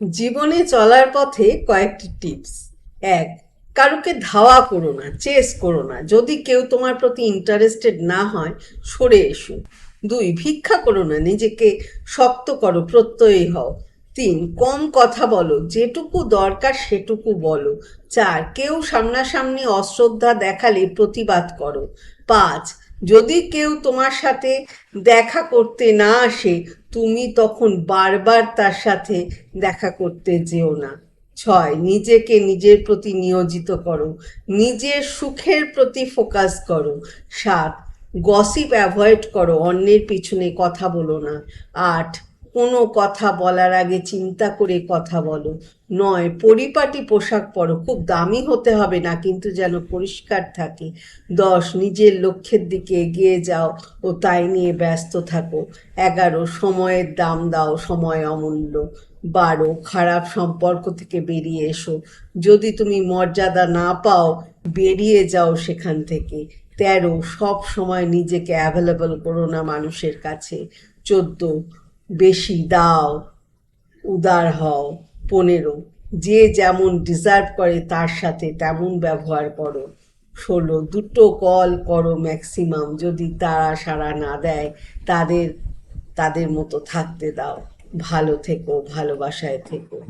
জীবনে চলার পথে কয়েকটি টিপস। এক, কারোকে ধাওয়া করো না, চেস করো না। যদি কেউ তোমার প্রতি ইন্টারেস্টেড না হয়, সরে এসো। দুই, ভিক্ষা করো না, নিজেকে শক্ত করো, প্রত্যয়ী হও। তিন, কম কথা বলো, যেটুকু দরকার সেটুকু বলো। চার, কেউ সামনাসামনি অশ্রদ্ধা দেখালে প্রতিবাদ করো। পাঁচ, যদি কেউ তোমার সাথে দেখা করতে না আসে তুমি তখন বারবার তার সাথে দেখা করতে যেও না। ছয়, নিজেকে নিজের প্রতি নিয়োজিত করো। নিজের সুখের প্রতি ফোকাস করো। সাত গসিপ অ্যাভয়েড করো, অন্যের পিছনে কথা বলো না। আট কোনো কথা বলার আগে চিন্তা করে কথা বলো। নয়, পরিপাটি পোশাক পরো। খুব দামি হতে হবে না, কিন্তু যেন পরিষ্কার থাকে। দশ, নিজের লক্ষ্যের দিকে এগিয়ে যাও ও তাই নিয়ে ব্যস্ত থাকো। এগারো, সময়ের দাম দাও, সময় অমূল্য। বারো, খারাপ সম্পর্ক থেকে বেরিয়ে এসো। যদি তুমি মর্যাদা না পাও, বেরিয়ে যাও সেখান থেকে। তেরো, সব সময় নিজেকে অ্যাভেলেবল করো না মানুষের কাছে। চোদ্দ বেশি দাও, উদার হও, পনেরো। যে যেমন ডিজার্ভ করে, তার সাথে তেমন ব্যবহার করো। ষোলো, দুটো কল করো ম্যাক্সিমাম যদি তারা সাড়া না দেয়, তাদের তাদের মতো থাকতে দাও। ভালো থেকো, ভালোবাসায় থেকো।